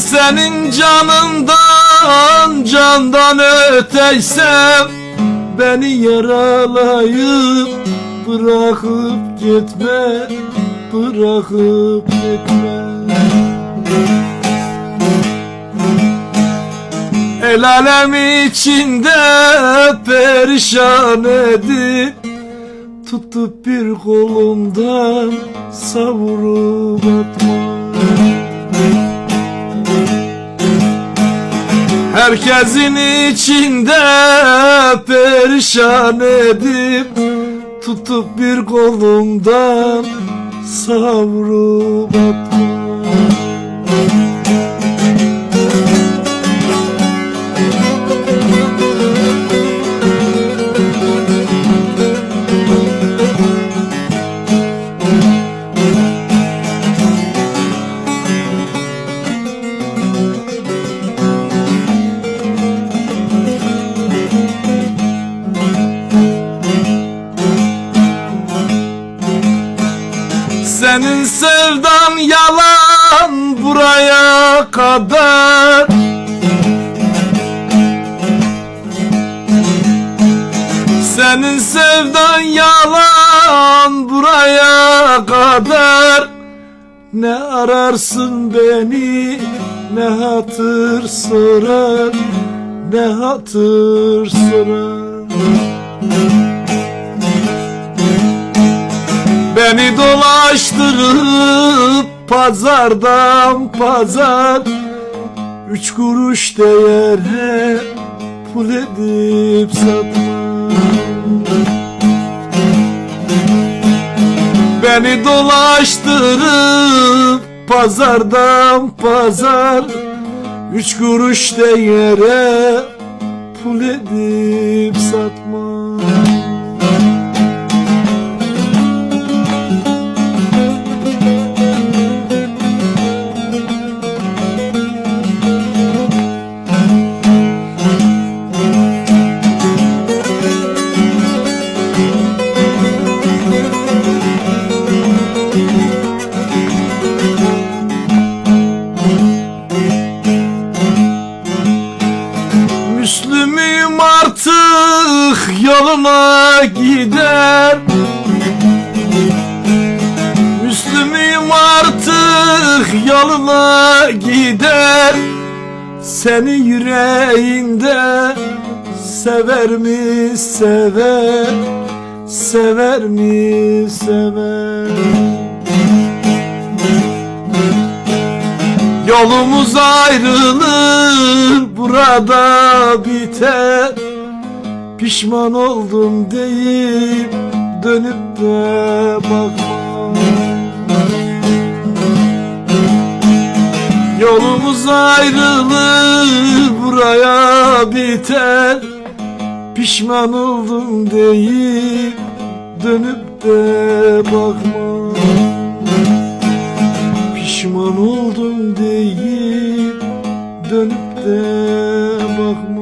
senin canından candan öteysem Beni yaralayıp bırakıp gitme Bırakıp gitme. El alem içinde perişan edip Tutup bir kolumdan savurup atma Herkesin içinde perişan edip Tutup bir kolumdan savurup atma sevdan yalan buraya kadar. Senin sevdan yalan buraya kadar. Ne ararsın beni ne hatır sorar Ne hatır sorar Beni dolaştırıp pazardan pazar Üç kuruş değere pul edip satma Beni dolaştırıp pazardan pazar Üç kuruş değere pul edip satma yoluna gider. Müslümüm artık yoluna gider. Seni yüreğinde sever mi sever? Sever mi sever? Yolumuz ayrılır burada biter Pişman oldum deyip dönüp de bakma Yolumuz ayrılır buraya biter. Pişman oldum deyip dönüp de bakma Pişman oldum deyip dönüp de bakma